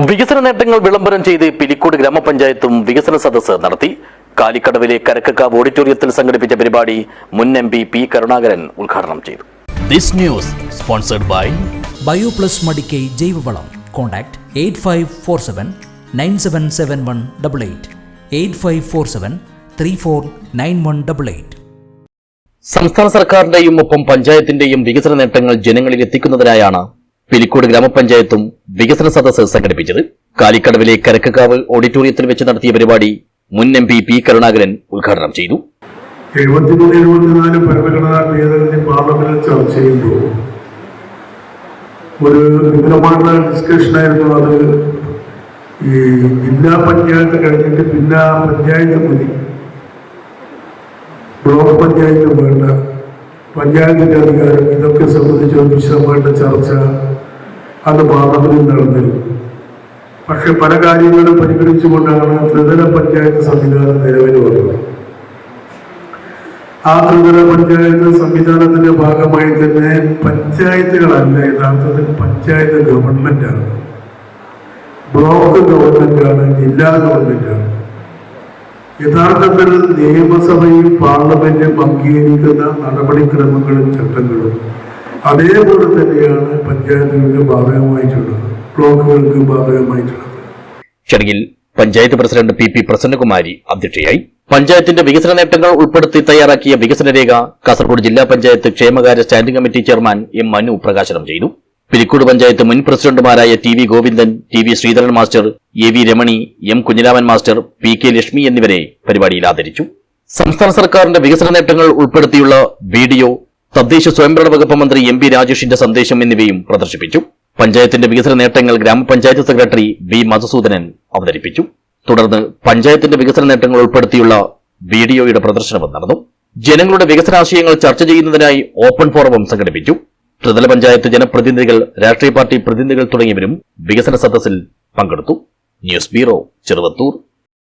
വികസന നേട്ടങ്ങൾ വിളംബരം ചെയ്ത് പിലിക്കോട് ഗ്രാമപഞ്ചായത്തും വികസന സദസ്സ് നടത്തി. കാലിക്കടവിലെ കരക്കക്കാവ് ഓഡിറ്റോറിയത്തിൽ സംഘടിപ്പിച്ച പരിപാടി മുൻ എം പി പി കരുണാകരൻ ഉദ്ഘാടനം ചെയ്തു. This news sponsored by Bioplus Madikkai ജൈവവളം. Contact eight five four seven nine seven seven one double eight. Eight five four seven three four nine one double eight. സംസ്ഥാന സർക്കാരിന്റെയും ഒപ്പം പഞ്ചായത്തിന്റെയും വികസന നേട്ടങ്ങൾ ജനങ്ങളിൽ എത്തിക്കുന്നതിനായാണ് പിലിക്കോട് ഗ്രാമപഞ്ചായത്തും വികസന സദസ്സ് സംഘടിപ്പിച്ചത് കാലിക്കടവിലെ കരക്കക്കാവ് ഓഡിറ്റോറിയത്തിൽ വെച്ച് നടത്തിയ പരിപാടി മുൻ എം പി പി കരുണാകരൻ ഉദ്ഘാടനം ചെയ്തു. എഴുപത്തിമൂന്ന് ഒരു വിപുലമായ ഡിസ്കഷനായിരുന്നു അത്. ഈ ജില്ലാ പഞ്ചായത്ത് കഴിഞ്ഞിട്ട് ആ പഞ്ചായത്ത് മതി. ബ്ലോക്ക് പഞ്ചായത്ത് വേണ്ട. പഞ്ചായത്തിന്റെ അധികാരം ഇതൊക്കെ സംബന്ധിച്ച് ഒരു വിശദമായിട്ട് ചർച്ച അന്ന് പാർലമെന്റിൽ നടന്നിരുന്നു. പക്ഷെ പല കാര്യങ്ങളും പരിഗണിച്ചുകൊണ്ടാണ് ത്രിതല പഞ്ചായത്ത് സംവിധാനം നിലവിൽ വന്നത്. ആ ത്രിതല പഞ്ചായത്ത് സംവിധാനത്തിന്റെ ഭാഗമായി തന്നെ പഞ്ചായത്തുകളല്ല യഥാർത്ഥത്തിൽ പഞ്ചായത്ത് ഗവൺമെന്റാണ്. ബ്ലോക്ക് ഗവൺമെന്റാണ് ജില്ലാ ഗവൺമെന്റാണ്. യഥാർത്ഥത്തിൽ നിയമസഭയും പാർലമെന്റും അംഗീകരിക്കുന്ന നടപടിക്രമങ്ങളും ചട്ടങ്ങളും അതേപോലെ തന്നെയാണ് പഞ്ചായത്തുകൾക്ക് ബാധകമായിട്ടുള്ളത് ബ്ലോക്കുകൾക്ക് ബാധകമായിട്ടുള്ളത് ചടങ്ങിൽ panchayat president P P Prasannakumari അധ്യക്ഷയായി. പഞ്ചായത്തിന്റെ വികസന നേട്ടങ്ങൾ ഉൾപ്പെടുത്തി തയ്യാറാക്കിയ വികസന രേഖ കാസർഗോഡ് ജില്ലാ പഞ്ചായത്ത് ക്ഷേമകാര്യ standing committee chairman M Manu പ്രകാശനം ചെയ്തു. പിലിക്കോട് പഞ്ചായത്ത് മുൻ പ്രസിഡന്റുമാരായ T V Govindan T V Sreedharan master A V Ramani M Kunhiraman master P K Lakshmi എന്നിവരെ പരിപാടിയിൽ ആദരിച്ചു. സംസ്ഥാന സർക്കാരിന്റെ വികസന നേട്ടങ്ങൾ ഉൾപ്പെടുത്തിയുള്ള വീഡിയോ തദ്ദേശ സ്വയംഭരണ വകുപ്പ് മന്ത്രി എം പി രാജേഷിന്റെ സന്ദേശം എന്നിവയും പ്രദർശിപ്പിച്ചു. പഞ്ചായത്തിന്റെ വികസന നേട്ടങ്ങൾ ഗ്രാമപഞ്ചായത്ത് സെക്രട്ടറി ബി മധുസൂദനൻ അവതരിപ്പിച്ചു. തുടർന്ന് പഞ്ചായത്തിന്റെ വികസന നേട്ടങ്ങൾ ഉൾപ്പെടുത്തിയുള്ള വീഡിയോയുടെ പ്രദർശനവും നടന്നു. ജനങ്ങളുടെ വികസനാശയങ്ങൾ ചർച്ച ചെയ്യുന്നതിനായി ഓപ്പൺ ഫോറവും സംഘടിപ്പിച്ചു. ത്രിതല പഞ്ചായത്ത് ജനപ്രതിനിധികൾ രാഷ്ട്രീയ പാർട്ടി പ്രതിനിധികൾ തുടങ്ങിയവരും വികസന സദസ്സിൽ പങ്കെടുത്തു. News bureau Cheruvathur.